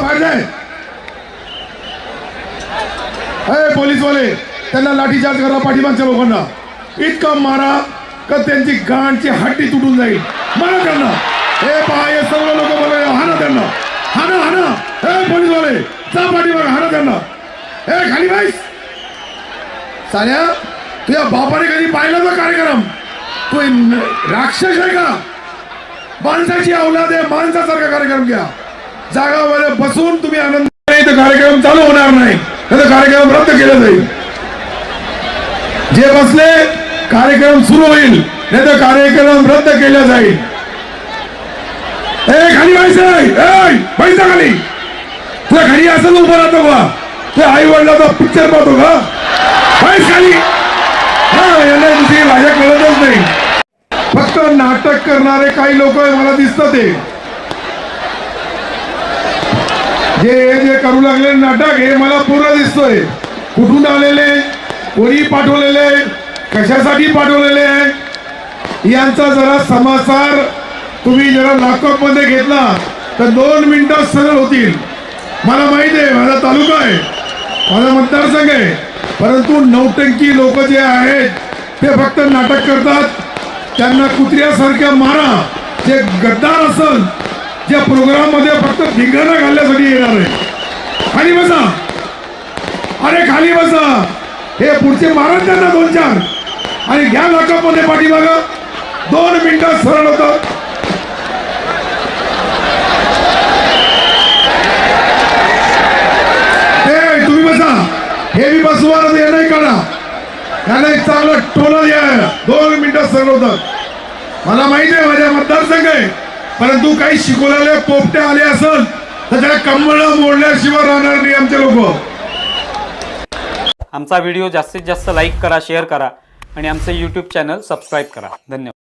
Market अय पोलीसवाले त्यांना लाठीचार्ज करा पाठीमागच्या लोकांना. इतका मारा का त्यांची गांडची हड्डी तुटून जाईल. मारा त्यांना. हे पहा हे सर्व लोक बोलाय हाना त्यांना. हाना हाना. हे पोलीसवाले जा पाठीमाग हाना त्यांना. हे खाली बाईस साल्या तुझ्या बापाने कधी पाहिला का कार्यक्रम? तू राक्षस आहे का? माणसाची औलाद आहे माणसासारखा कार्यक्रम घ्या. जागावर बसून तुम्ही आनंद नाही तर कार्यक्रम चालू होणार नाही. तर कार्यक्रम रद्द केला जाईल. जे बसले कार्यक्रम सुरू होईल. नाही तर कार्यक्रम रद्द केला जाईल. ए खाली व्हायचं पैसा खाली तुला घरी असं उभं राहतो का? तुझ्या आई वडिलाचा पिक्चर पाहतो का? पैस खाली. हा यांना दुसरी भाषा कळतच नाही. फक्त नाटक करणारे काही लोक मला दिसतात ते. हे जे करू लागले नाटक हे मला पूर्ण दिसतोय. कुठून आलेले? कोणी पाठवलेले? कशासाठी पाठवलेले? आहे यांचा जरा समाचार तुम्ही जरा लॉकअपमध्ये घेतला तर दोन मिनिटात सरळ होतील. मला माहीत आहे माझा तालुका आहे माझा मतदारसंघ आहे परंतु नौटंकी लोक जे आहेत ते फक्त नाटक करतात. त्यांना कुत्र्यासारख्या मारा जे गद्दार असल या प्रोग्राममध्ये फक्त धिंगाणा घालण्यासाठी येणार आहे. खाली बसा. अरे खाली बसा. हे पुढचे मारा त्यांना दोन चार. आणि घ्या लॉकअप पाठीमागा. दोन मिनिटात सरळ होतं. तुम्ही बसा. हे मी बसवार हे नाही करा त्याला एक चांगलं टोला द्या दोन मिनिटात सरळ होतात मला माहिती आहे माझ्या मतदारसंघ आहे. परंतु काही शिकवलेले पोपटे आले असल तर त्या कमळ मोडल्याशिवाय राहणार नाही आमचे लोक. आमचा व्हिडिओ जास्तीत जास्त लाईक करा शेअर करा आणि आमचं यूट्यूब चॅनल सबस्क्राईब करा. धन्यवाद.